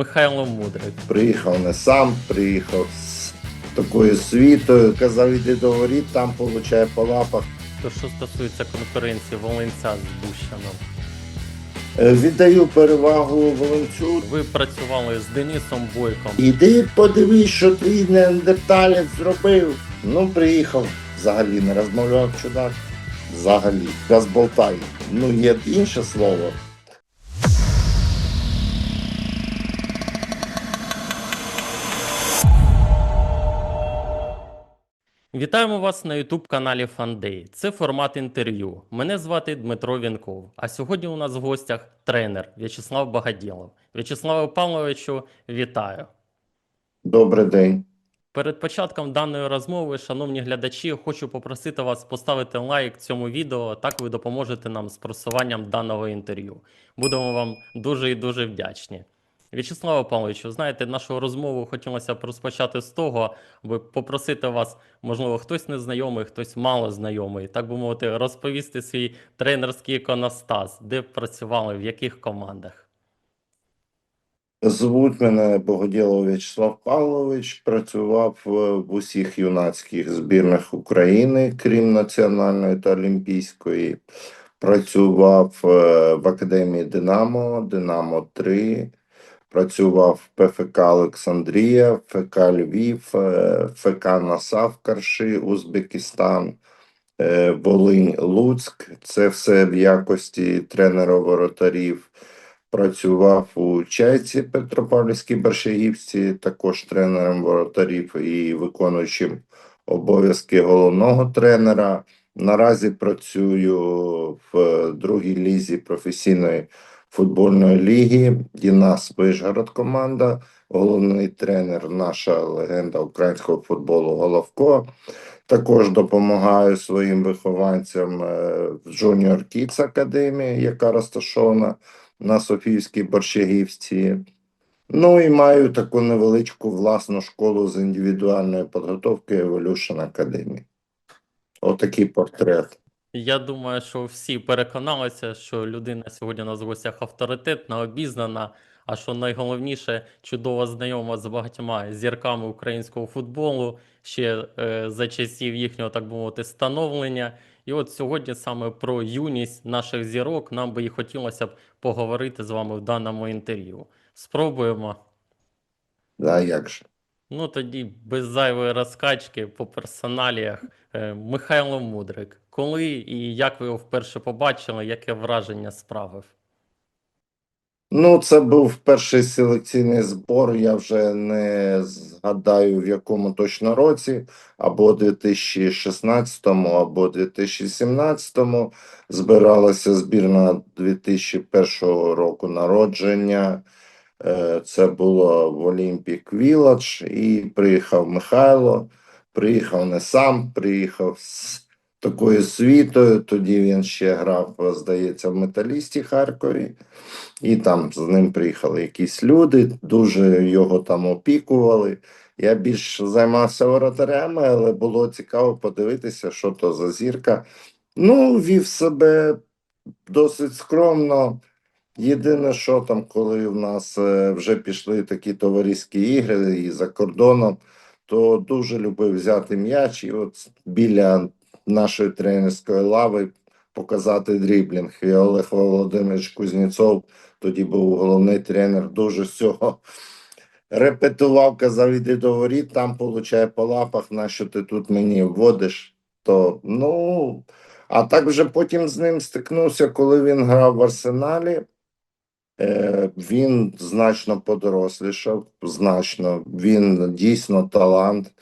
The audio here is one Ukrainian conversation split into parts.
Михайло Мудрик. Приїхав не сам, приїхав з такою світою. Казав, іди до воріт, там получає по лапах. То що стосується конкуренції Волинця з Бущаном, Е, Віддаю перевагу Волонцю. ви працювали з Денисом Бойком. Іди подивись, що твій неандерталець зробив. Ну, приїхав, взагалі не розмовляв чудак. Взагалі, розболтай. Ну, є інше слово. Вітаємо вас на youtube каналі Фандей. Це формат інтерв'ю. Мене звати Дмитро Вінков. А сьогодні у нас в гостях тренер В'ячеслав Багадєлов. В'ячеславе Павловичу, вітаю. Добрий день. Перед початком даної розмови, шановні глядачі, хочу попросити вас поставити лайк цьому відео. Так ви допоможете нам з просуванням даного інтерв'ю. Будемо вам дуже і дуже вдячні. В'ячеславе Павловичу, знаєте, нашу розмову хотілося б розпочати з того, аби попросити вас, можливо, хтось незнайомий, хтось мало знайомий, так би мовити, розповісти свій тренерський іконостас, де працювали, в яких командах. Звуть мене Богоділов В'ячеслав Павлович. Працював в усіх юнацьких збірних України, крім національної та олімпійської. Працював е, в академії Динамо, Динамо 3. Працював ПФК Олександрія, ФК Львів, е, ФК Насав Карши, Узбекистан, е, Волинь, Луцьк. Це все в якості тренера воротарів. Працював у Чайці Петропавлівській Бершагівці, також тренером воротарів і виконуючим обов'язки головного тренера. Наразі працюю в другій лізі професійної футбольної ліги. Дінас Вишгород команда, головний тренер, наша легенда українського футболу Головко. Також допомагаю своїм вихованцям е, в Junior Kids Академії, яка розташована на Софіївській Борщагівці. Ну і маю таку невеличку власну школу з індивідуальної підготовки Evolution Academy. Отакий портрет. Я думаю, що всі переконалися, що людина сьогодні у нас гостях авторитетна, обізнана, а що найголовніше, чудово знайома з багатьма зірками українського футболу ще е, за часів їхнього, так би мовити, становлення. І от сьогодні саме про юність наших зірок нам би і хотілося б поговорити з вами в даному інтерв'ю. Спробуємо. Да, як же. Ну тоді без зайвої розкачки по персоналіях. Е, Михайло Мудрик. Коли і як ви його вперше побачили, яке враження справив? Ну, це був перший селекційний збор. Я вже не згадаю в якому точно році, або 2016, або 2017. Збиралася збірна 2001 року народження. Е, Це було в Олімпік Вілладж, і приїхав Михайло. Приїхав не сам, приїхав з такою світою. Тоді він ще грав, здається, в металісті Харкові. І там з ним приїхали якісь люди, дуже його там опікували. Я більш займався воротарями, але було цікаво подивитися, що то за зірка. Ну, вів себе досить скромно. Єдине, що там, коли в нас е, вже пішли такі товариські ігри і за кордоном, то дуже любив взяти м'яч і от біля нашої тренерської лави показати дріблінг. І Олег Володимирович Кузнєцов тоді був головний тренер, дуже з цього репетував, казав, іди до воріт, там получає по лапах, нащо ти тут мені вводиш. То, ну, а так вже потім з ним стикнувся, коли він грав в Арсеналі. Е, він значно подорослішав, значно. Він дійсно талант.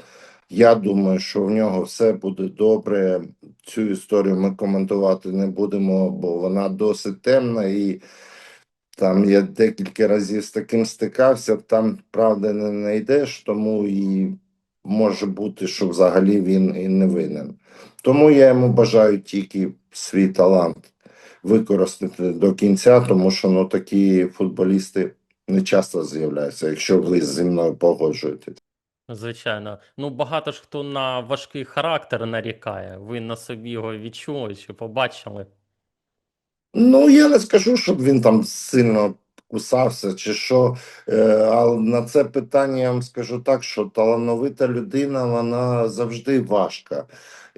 Я думаю, що в нього все буде добре. Цю історію ми коментувати не будемо, бо вона досить темна і там я декілька разів з таким стикався, там правди не знайдеш, тому і може бути, що взагалі він і не винен. Тому я йому бажаю тільки свій талант використати до кінця, тому що ну такі футболісти не часто з'являються, якщо ви зі мною погоджуєтесь. Звичайно. Ну, багато ж хто на важкий характер нарікає. Ви на собі його відчули чи побачили? Ну, я не скажу, щоб він там сильно кусався, чи що. Е, Але на це питання я вам скажу так, що талановита людина, вона завжди важка.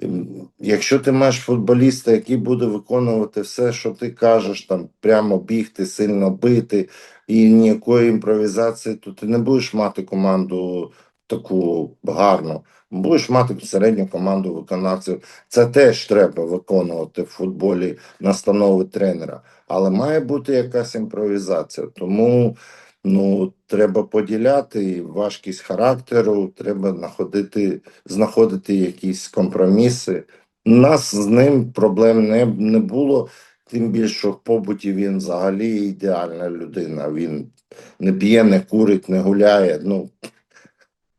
Ем, Якщо ти маєш футболіста, який буде виконувати все, що ти кажеш, там прямо бігти, сильно бити, і ніякої імпровізації, то ти не будеш мати команду таку гарну. Будеш мати середню команду виконавців. Це теж треба виконувати в футболі настанови тренера. Але має бути якась імпровізація. Тому ну, треба поділяти важкість характеру, треба знаходити, знаходити якісь компроміси. Нас з ним проблем не, не було. Тим більше, в побуті він взагалі ідеальна людина. Він не п'є, не курить, не гуляє. Ну,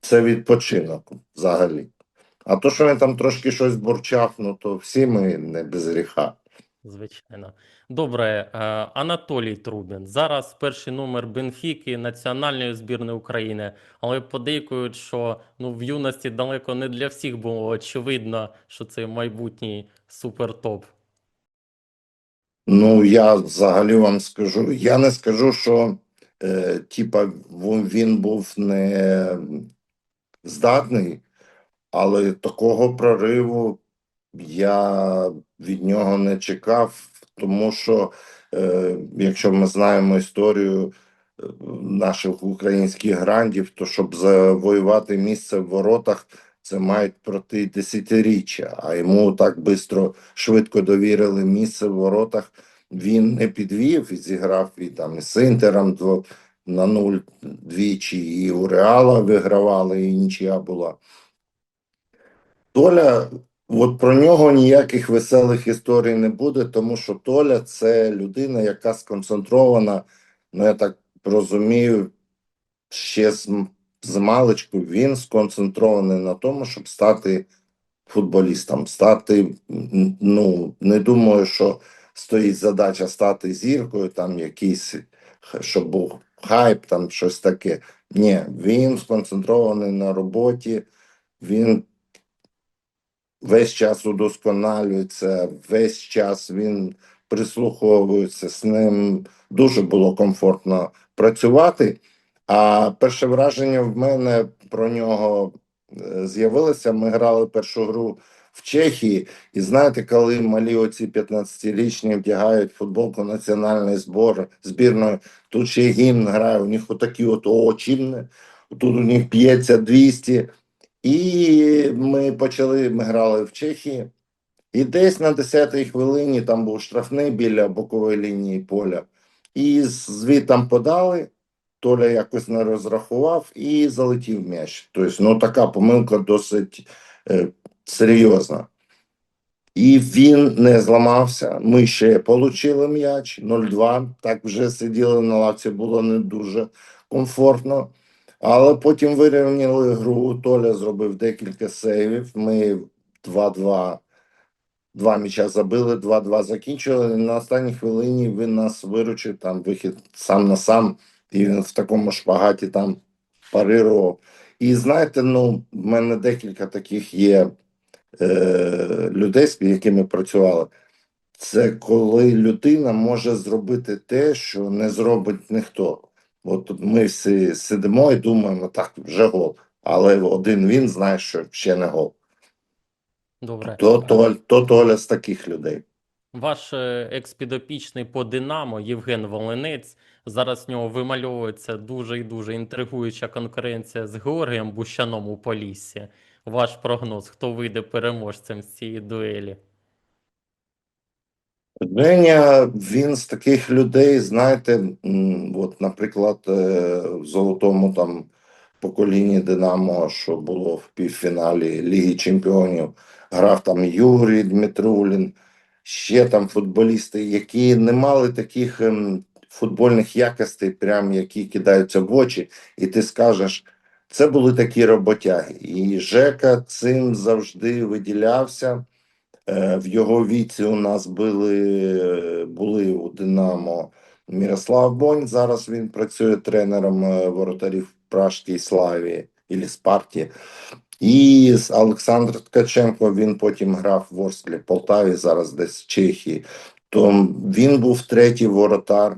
це відпочинок взагалі. А то, що він там трошки щось бурчав, ну то всі ми не без гріха. Звичайно. Добре, е, Анатолій Трубін. Зараз перший номер Бенфіки національної збірної України, але подейкують, що ну в юності далеко не для всіх було очевидно, що це майбутній супертоп. Ну, я взагалі вам скажу, я не скажу, що е, типа він він був не здатний, але такого прориву я від нього не чекав, тому що е, якщо ми знаємо історію е, наших українських грандів, то щоб завоювати місце в воротах, це мають пройти десятиріччя, а йому так швидко, швидко довірили місце в воротах. Він не підвів і зіграв і там з Інтером дво, на нуль двічі, і у Реала вигравали, і нічия була. Толя, от про нього ніяких веселих історій не буде, тому що Толя це людина, яка сконцентрована, ну я так розумію, ще з, з маличку він сконцентрований на тому, щоб стати футболістом, стати, ну, не думаю, що стоїть задача стати зіркою, там якийсь, щоб був хайп, там щось таке. Ні, він сконцентрований на роботі, він весь час удосконалюється, весь час він прислуховується, з ним дуже було комфортно працювати. А перше враження в мене про нього е, з'явилося. Ми грали першу гру в Чехії, і знаєте, коли малі оці 15-річні вдягають футболку національної збор, збірної, тут ще гімн грає, у них отакі от очі, тут у них п'ється 200. І ми почали, ми грали в Чехії, і десь на 10-й хвилині там був штрафний біля бокової лінії поля. І звітам подали, Толя якось не розрахував і залетів м'яч. Тобто, ну така помилка досить е, серйозна. І він не зламався. Ми ще отримали м'яч 0-2. Так вже сиділи на лавці, було не дуже комфортно. Але потім вирівняли гру. Толя зробив декілька сейвів. Ми 2-2, два м'яча забили, 2-2 закінчили. На останній хвилині він нас виручив, там вихід сам на сам, і він в такому шпагаті там парирував. І знаєте, ну, в мене декілька таких є е, людей, з якими працювали. Це коли людина може зробити те, що не зробить ніхто. От ми всі сидимо і думаємо, так, вже гол. Але один він знає, що ще не гол. Добре. То, то, то Толя з таких людей. Ваш е, екс-підопічний по Динамо Євген Волинець. Зараз в нього вимальовується дуже і дуже інтригуюча конкуренція з Георгієм Бущаном у Поліссі. Ваш прогноз, хто вийде переможцем з цієї дуелі? Женя, він з таких людей, знаєте, от, наприклад, е, в золотому там поколінні Динамо, що було в півфіналі Ліги Чемпіонів, грав там Юрій Дмитрулін, ще там футболісти, які не мали таких ем, футбольних якостей, прям які кидаються в очі, і ти скажеш, це були такі роботяги. І Жека цим завжди виділявся. Е, В його віці у нас були, були у Динамо Мірослав Бонь. Зараз він працює тренером е, воротарів в Пражській Славі і Спарті. І Олександр Ткаченко він потім грав в Ворсклі Полтаві, зараз десь в Чехії. То він був третій воротар.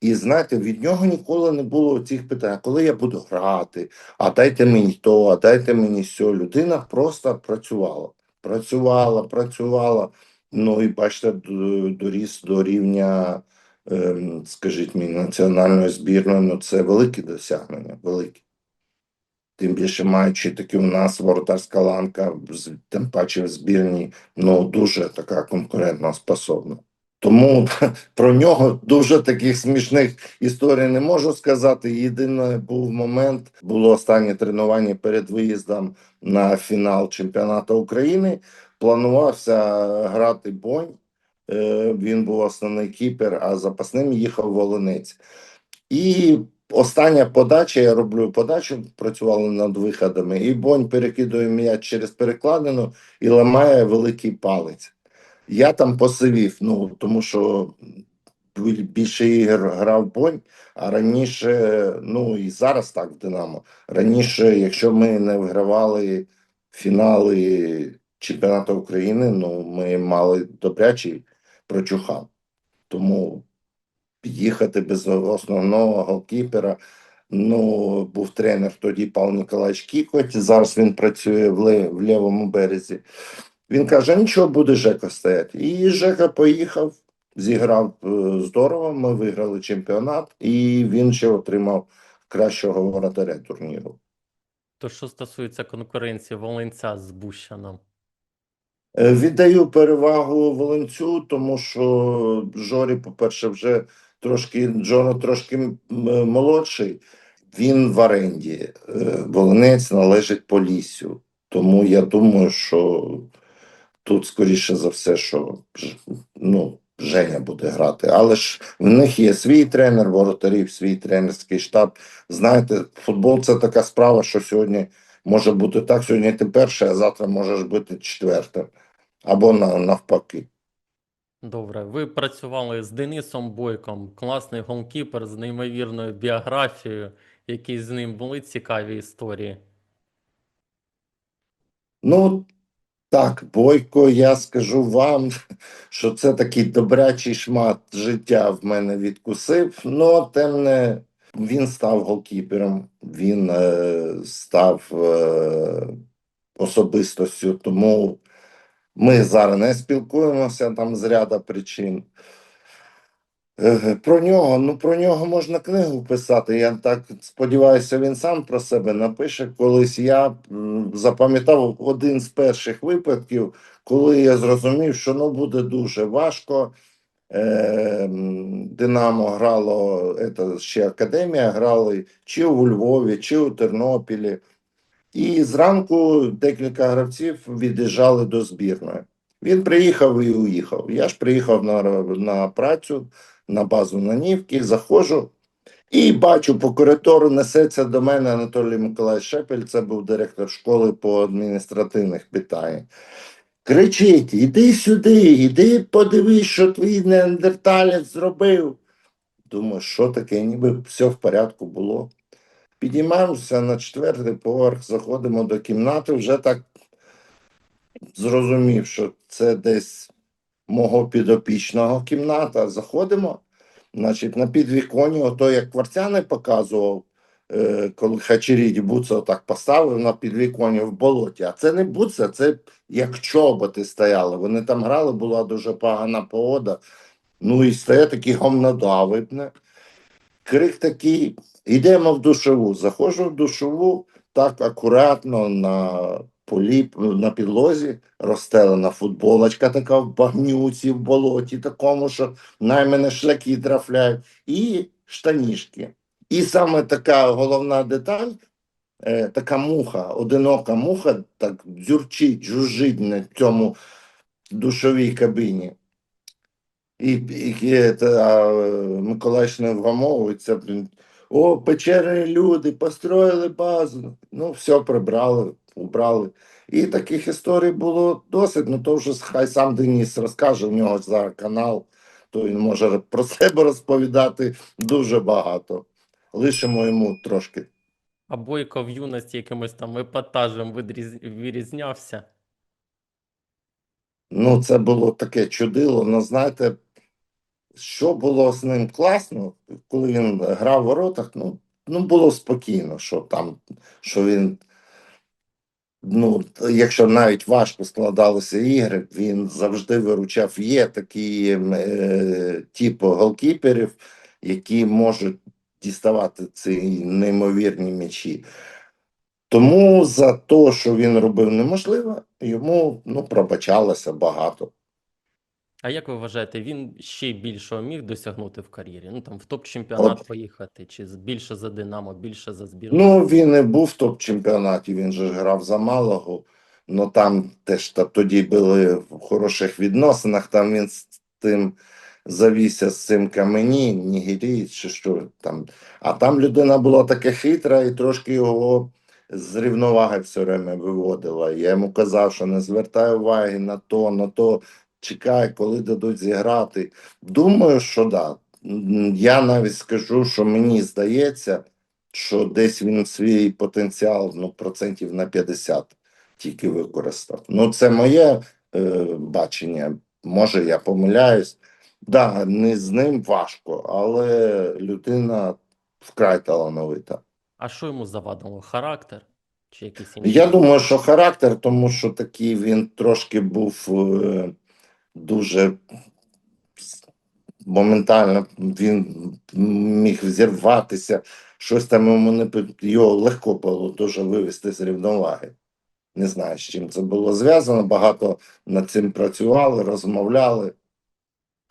І знаєте, від нього ніколи не було цих питань, коли я буду грати, а дайте мені то, а дайте мені сьо. Людина просто працювала. Працювала, працювала. Ну і бачите, доріс до рівня, ем, скажіть мені, національної збірної. Ну це велике досягнення, велике. Тим більше маючи таки у нас воротарська ланка, тим паче в збірній, ну дуже така конкурентно способна. Тому про нього дуже таких смішних історій не можу сказати. Єдиний був момент, було останнє тренування перед виїздом на фінал чемпіонату України. Планувався грати Бонь. Е, Він був основний кіпер, а запасним їхав Волонець. І остання подача, я роблю подачу, працювали над виходами, і Бонь перекидує м'яч через перекладину і ламає великий палець. Я там посивів, ну тому що більше ігор грав Бонь, а раніше, ну і зараз так в Динамо. Раніше, якщо ми не вигравали фінали чемпіонату України, ну ми мали добрячий прочухав. Тому їхати без основного голкіпера. Ну, був тренер тоді Павло Ніколаївич Кікоть, зараз він працює в лівому березі. Він каже: нічого, буде Жека стояти. І Жека поїхав, зіграв е, здорово. Ми виграли чемпіонат, і він ще отримав кращого воротаря турніру. То що стосується конкуренції Волинця з Бущаном? Е, Віддаю перевагу Волонцю, тому що Жорі, по-перше, вже трошки Джоро трошки молодший. Він в оренді. Е, Волинець належить Поліссю. Тому я думаю, що тут, скоріше за все, що ну, Женя буде грати. Але ж в них є свій тренер, воротарів, свій тренерський штаб. Знаєте, футбол це така справа, що сьогодні може бути так, сьогодні ти перший, а завтра можеш бути четвертим. Або навпаки. Добре, ви працювали з Денисом Бойком, класний голкіпер з неймовірною біографією. Які з ним були цікаві історії? Ну, так, Бойко, я скажу вам, що це такий добрячий шмат життя в мене відкусив. але тим не він став голкіпером, він е, став е, особистостю, тому ми зараз не спілкуємося там з ряда причин. Про нього, ну про нього можна книгу писати. Я так сподіваюся, він сам про себе напише. Колись я запам'ятав один з перших випадків, коли я зрозумів, що ну буде дуже важко. Е, Динамо грало, це ще академія, грали чи у Львові, чи у Тернопілі. І зранку декілька гравців від'їжджали до збірної. Він приїхав і уїхав. Я ж приїхав на, на працю на базу Нанівки, заходжу і бачу, по коридору несеться до мене Анатолій Миколаївич Шепель, це був директор школи по адміністративних питань. Кричить: іди сюди, іди подивись, що твій неандерталець зробив. Думаю, що таке, ніби все в порядку було. Підіймаємося на четвертий поверх, заходимо до кімнати, вже так зрозумів, що це десь мого підопічного кімната. Заходимо, значить, на підвіконі, ото як кварцяни показував, е, коли Хачеріді Буца так поставив на підвіконі в болоті. А це не Буца, це як чоботи стояли. Вони там грали, була дуже погана погода. Ну і стає такий гомнодавитне. Крик такий, йдемо в душову. Заходжу в душову, так акуратно на полі, на підлозі розстелена футболочка така в багнюці, в болоті, такому, що наймене шляки трафляють, і штанішки. І саме така головна деталь, е, така муха, одинока муха, так дзюрчить, жужжить на цьому душовій кабіні. І, і, і е, не вгамовується. О, печерні люди, построїли базу. Ну, все прибрали, убрали. І таких історій було досить. Ну, то вже хай сам Деніс розкаже, у нього зараз канал, то він може про себе розповідати дуже багато. Лишимо йому трошки. А Бойко в юності якимось там епатажем вирізнявся. Ну, це було таке чудило. Ну, знаєте, що було з ним класно, коли він грав в воротах, ну, ну було спокійно, що там, що він. Ну, якщо навіть важко складалися ігри, він завжди виручав. Є такі е, типу голкіперів, які можуть діставати ці неймовірні м'ячі. Тому за те, що він робив неможливо, йому ну, пробачалося багато. А як ви вважаєте, він ще більшого міг досягнути в кар'єрі? Ну там в топ-чемпіонат От. поїхати, чи з- більше за Динамо, більше за збірну? Ну, він не був в топ-чемпіонаті, він же ж грав за Малагу. Ну там теж та, тоді були в хороших відносинах. Там він з тим завівся з цим камені, нігерієць чи що там. А там людина була така хитра і трошки його з рівноваги все время виводила. Я йому казав, що не звертай уваги на то, на то. Чекай, коли дадуть зіграти. Думаю, що да. Я навіть скажу, що мені здається, що десь він свій потенціал ну, процентів на 50 тільки використав. Ну, це моє е, бачення. Може, я помиляюсь. Да, не з ним важко, але людина вкрай талановита. А що йому завадило? Характер? Чи якісь інші? Я думаю, що характер, тому що такий він трошки був е, дуже моментально він міг зірватися, щось там йому не його легко було дуже вивести з рівноваги. Не знаю, з чим це було зв'язано. Багато над цим працювали, розмовляли.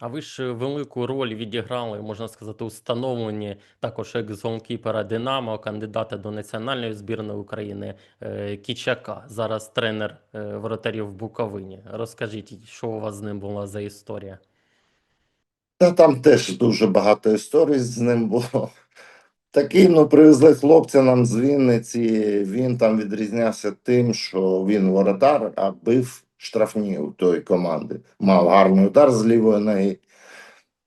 А ви ж велику роль відіграли, можна сказати, у становленні також екс-голкіпера Динамо, кандидата до національної збірної України е, Кічака. Зараз тренер е, воротарів в Буковині. Розкажіть, що у вас з ним була за історія? Та там теж дуже багато історій з ним було. Такий, ну, привезли хлопця нам з Вінниці. Він там відрізнявся тим, що він воротар, а бив штрафні у тої команди. Мав гарний удар з лівої ноги.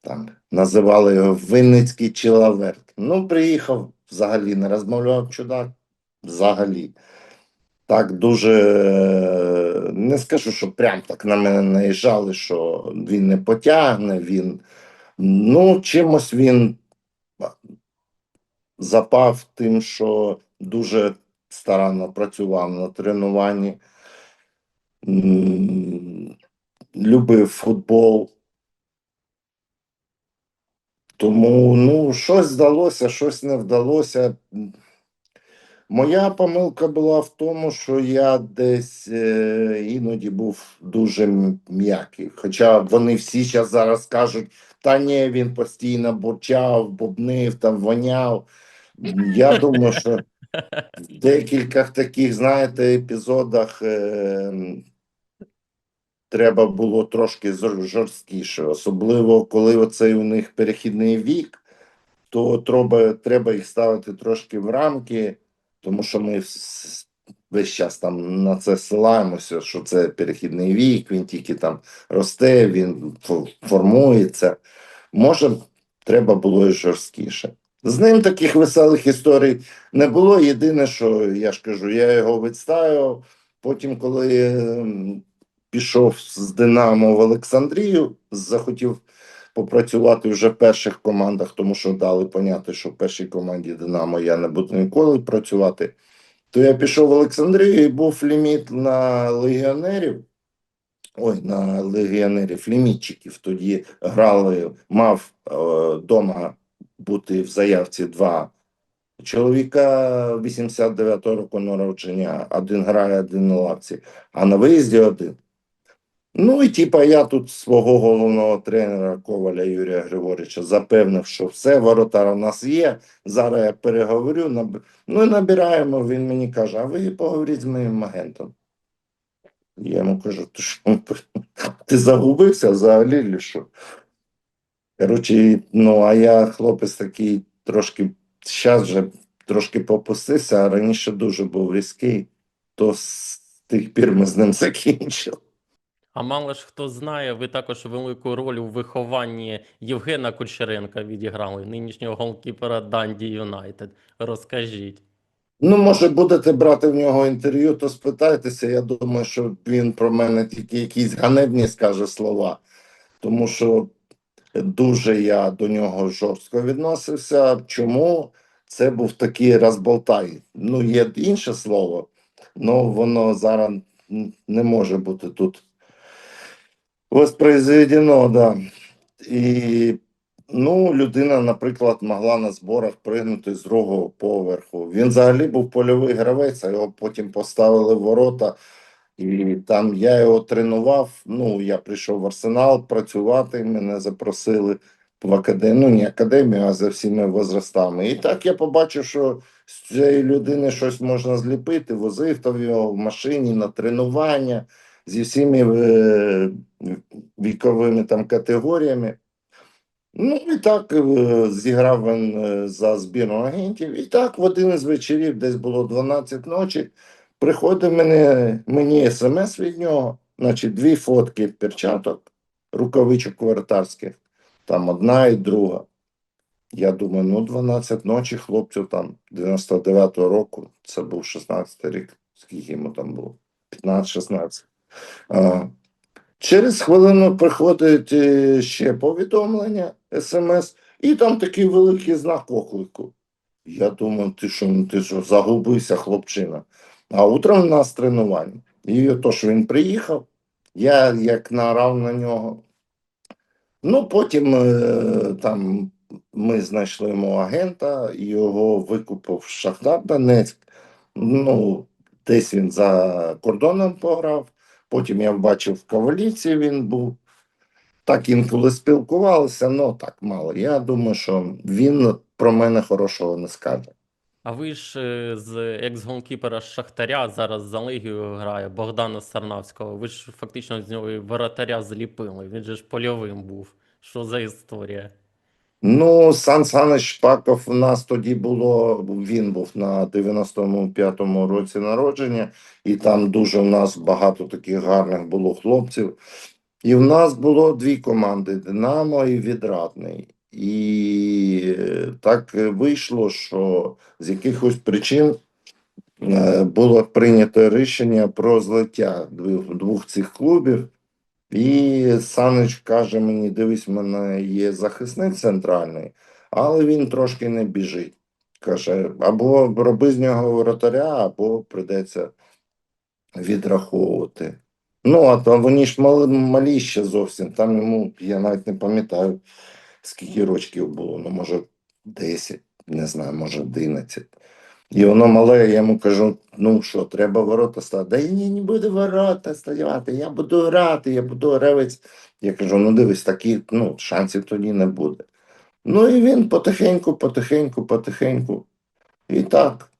Там називали його Винницький чилаверт. Ну, приїхав, взагалі не розмовляв чудак. Взагалі. Так дуже не скажу, що прям так на мене наїжджали, що він не потягне, він ну, чимось він запав тим, що дуже старанно працював на тренуванні, любив футбол. Тому ну, щось вдалося, щось не вдалося. Моя помилка була в тому, що я десь е, іноді був дуже м'який. Хоча вони всі зараз зараз кажуть, та ні, він постійно бурчав, бубнив, там воняв. Я думаю, що в декількох таких, знаєте, епізодах е, треба було трошки жорсткіше, особливо коли оцей у них перехідний вік, то треба, треба їх ставити трошки в рамки, тому що ми весь час там на це ссилаємося, що це перехідний вік, він тільки там росте, він формується. Може, треба було і жорсткіше. З ним таких веселих історій не було. Єдине, що я ж кажу, я його відставив. Потім, коли ем, пішов з Динамо в Олександрію, захотів попрацювати вже в перших командах, тому що дали поняти, що в першій команді Динамо я не буду ніколи працювати. То я пішов в Олександрію і був ліміт на легіонерів. Ой, на легіонерів, лімітчиків. Тоді грали, мав вдома бути в заявці два чоловіка 89-го року народження, один грає, один на лавці, а на виїзді один. Ну і типа я тут свого головного тренера Коваля Юрія Григорича запевнив, що все, воротар у нас є. Зараз я переговорю. наб- Ну і набираємо. Він мені каже: а ви поговоріть з моїм агентом. Я йому кажу, ти що, ти загубився взагалі, що? Коротше, ну, а я хлопець такий трошки, зараз вже трошки попустився, а раніше дуже був різкий, то з тих пір ми з ним закінчили. А мало ж хто знає, ви також велику роль у вихованні Євгена Кучеренка відіграли, нинішнього голкіпера Данді Юнайтед. Розкажіть. Ну, може, будете брати в нього інтерв'ю, то спитайтеся. Я думаю, що він про мене тільки якісь ганебні скаже слова. Тому що дуже я до нього жорстко відносився. Чому? Це був такий розболтай. Ну, є інше слово, але воно зараз не може бути тут воспроизведено, да. І ну, людина, наприклад, могла на зборах пригнути з другого поверху. Він взагалі був польовий гравець, а його потім поставили в ворота. І там я його тренував. Ну, я прийшов в арсенал працювати. Мене запросили в академію, ну не академію, а за всіма возрастами. І так я побачив, що з цієї людини щось можна зліпити. Возив там його в машині на тренування зі всіми е, віковими там категоріями. Ну і так е, зіграв він е, за збірну агентів. І так в один із вечорів, десь було 12 ночі, приходить мене, мені смс від нього, значить, дві фотки перчаток, рукавичок воротарських, там одна і друга. Я думаю, ну 12 ночі хлопцю там 99-го року, це був 16 рік, скільки йому там було? 15-16. Через хвилину приходить е, ще повідомлення, смс, і там такий великий знак оклику. Я думаю, ти що, ну, ти що, загубився, хлопчина. А утром у нас тренування. І то, що він приїхав, я як наорав на нього. Ну, потім е, там ми знайшли йому агента, його викупив Шахтар Донецьк. Ну, десь він за кордоном пограв. Потім я бачив в Каваліці він був. Так інколи спілкувалися, але так мало. Я думаю, що він про мене хорошого не скаже. А ви ж е, з екс-голкіпера Шахтаря зараз за Легію грає Богдана Сарнавського. Ви ж фактично з нього і воротаря зліпили. Він же ж польовим був. Що за історія? Ну, Сан Санич Шпаков у нас тоді було, він був на 95-му році народження, і там дуже у нас багато таких гарних було хлопців. І в нас було дві команди: Динамо і Відрадний. І е, так вийшло, що з якихось причин е, було прийнято рішення про злиття двох цих клубів. І Санич каже мені: дивись, в мене є захисник центральний, але він трошки не біжить. Каже, або роби з нього воротаря, або прийдеться відраховувати. Ну, а то вони ж мали, малі ще зовсім. Там йому, я навіть не пам'ятаю, скільки рочків було, ну, може, 10, не знаю, може 11. І воно мале, я йому кажу: ну що, треба ворота ставити. Да ні, не буду ворота ставити, я буду грати, я буду гравець. Я кажу, ну дивись, такі ну, шансів тоді не буде. Ну і він потихеньку, потихеньку, потихеньку. І так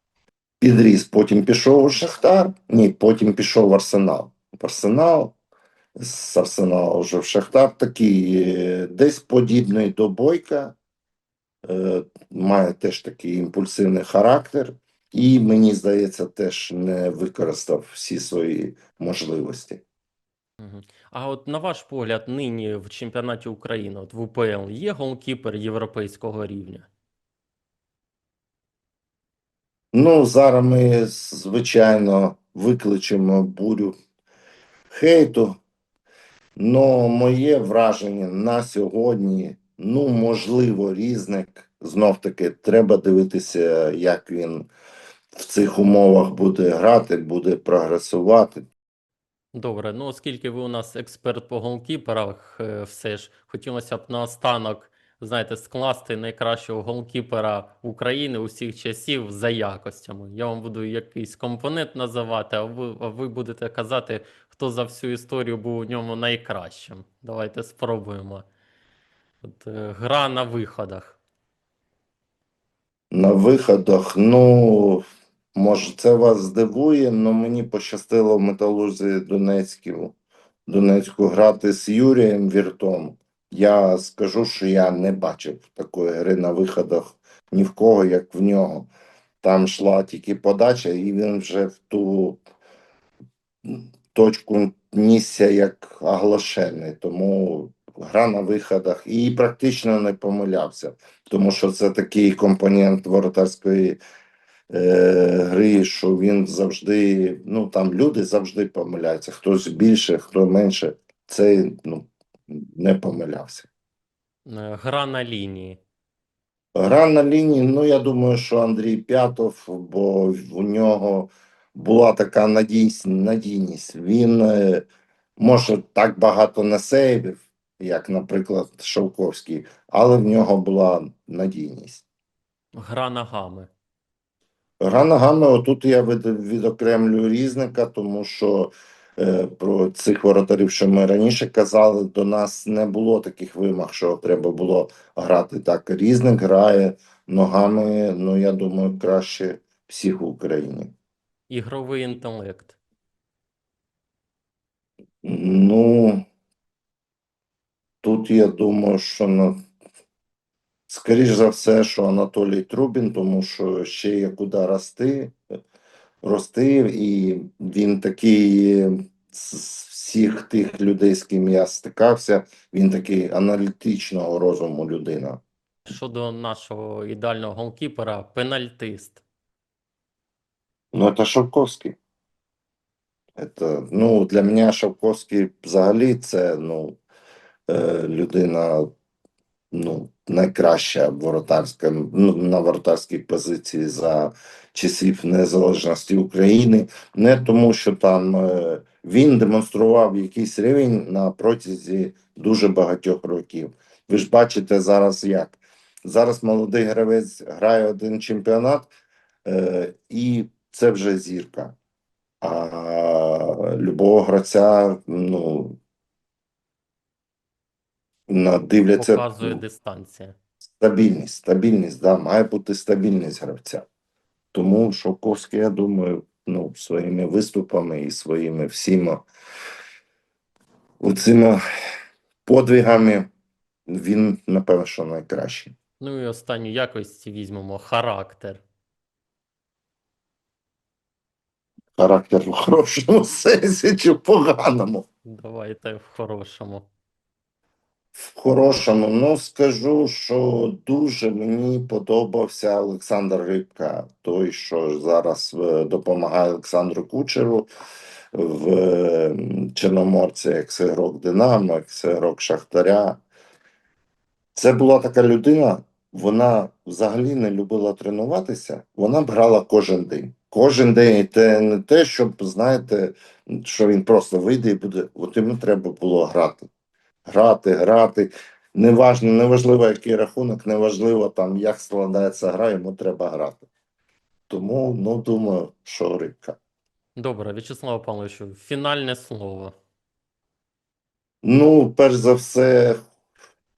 підріс. Потім пішов у Шахтар, ні, потім пішов в Арсенал. В Арсенал, з Арсеналу вже в Шахтар такий е, десь подібний до Бойка, має теж такий імпульсивний характер, і мені здається, теж не використав всі свої можливості. А от на ваш погляд, нині в чемпіонаті України, от в УПЛ, є голкіпер європейського рівня? Ну, зараз ми, звичайно, викличемо бурю хейту. Но моє враження на сьогодні, ну, можливо, різник. Знов таки, треба дивитися, як він в цих умовах буде грати, буде прогресувати. Добре, ну оскільки ви у нас експерт по голкіперах, е, все ж хотілося б наостанок, знаєте, скласти найкращого голкіпера України усіх часів за якостями. Я вам буду якийсь компонент називати, а ви, а ви будете казати, хто за всю історію був у ньому найкращим. Давайте спробуємо. От, е, гра на виходах. На виходах, ну, може, це вас здивує, але мені пощастило в металурзі Донецькому, Донецьку грати з Юрієм Віртом. Я скажу, що я не бачив такої гри на виходах ні в кого, як в нього. Там йшла тільки подача, і він вже в ту точку нісся як оглашений. Тому гра на виходах і практично не помилявся тому що це такий компонент воротарської е, гри, що він завжди, ну там люди завжди помиляються. Хтось більше, хто менше. Це ну, не помилявся. Е, Гра на лінії. Гра на лінії, ну я думаю, що Андрій П'ятов, бо у нього була така надійність. Він е, може так багато не сейвів, як, наприклад, Шовковський, але в нього була надійність. Гра ногами. Гра ногами, отут я від, відокремлюю різника, тому що е, про цих воротарів, що ми раніше казали, до нас не було таких вимог, що треба було грати так. Різник грає ногами, ну я думаю, краще всіх в Україні. Ігровий інтелект. Ну, тут я думаю, що на... скоріш за все, що Анатолій Трубін, тому що ще є куди рости, рости, і він такий з всіх тих людей, з ким я стикався, він такий аналітичного розуму людина. Щодо нашого ідеального голкіпера, пенальтист. Ну, це Шовковський. Это, ну, для мене Шовковський взагалі це ну, людина ну, найкраща воротарська, ну, на воротарській позиції за часів незалежності України. Не тому, що там е, він демонстрував якийсь рівень на протязі дуже багатьох років. Ви ж бачите зараз як. Зараз молодий гравець грає один чемпіонат, е, і це вже зірка. А любого гравця, ну, на- дивляться Показує ну, дистанція. стабільність, стабільність, да, має бути стабільність гравця. Тому Шовковський, я думаю, ну, своїми виступами і своїми всіма цими подвигами він, напевно, що найкращий. Ну і останню якості візьмемо характер. Характер в хорошому сенсі чи в поганому. Давайте в хорошому. В хорошому, ну скажу, що дуже мені подобався Олександр Рибка, той, що зараз е, допомагає Олександру Кучеру в е, Чорноморці, екс-ігрок Динамо, екс-ігрок Шахтаря. Це була така людина, вона взагалі не любила тренуватися, вона б грала кожен день. Кожен день, те не те, щоб, знаєте, що він просто вийде і буде. От йому треба було грати грати, грати. Неважно, неважливо, який рахунок, неважливо там, як складається гра, йому треба грати. Тому, ну, думаю, що рибка. Добре, В'ячеслав Павлович, фінальне слово. Ну, перш за все,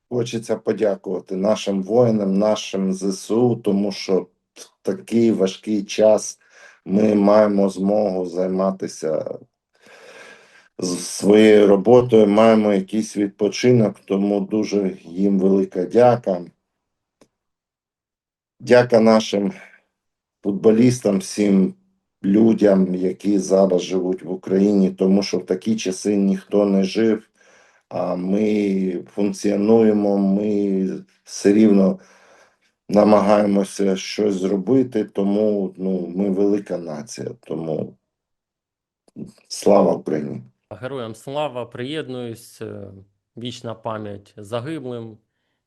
хочеться подякувати нашим воїнам, нашим ЗСУ, тому що в такий важкий час ми маємо змогу займатися з своєю роботою, маємо якийсь відпочинок, тому дуже їм велика дяка. Дяка нашим футболістам, всім людям, які зараз живуть в Україні, тому що в такі часи ніхто не жив, а ми функціонуємо, ми все рівно намагаємося щось зробити, тому ну, ми велика нація. Тому слава Україні! Героям слава, приєднуюсь, е, вічна пам'ять загиблим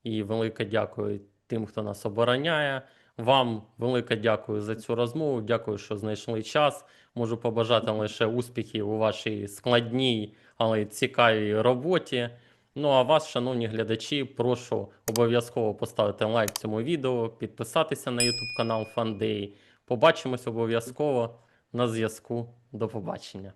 і велике дякую тим, хто нас обороняє. Вам велике дякую за цю розмову. Дякую, що знайшли час. Можу побажати лише успіхів у вашій складній, але цікавій роботі. Ну а вас, шановні глядачі, прошу обов'язково поставити лайк цьому відео, підписатися на YouTube канал FunDay. Побачимось обов'язково на зв'язку. До побачення.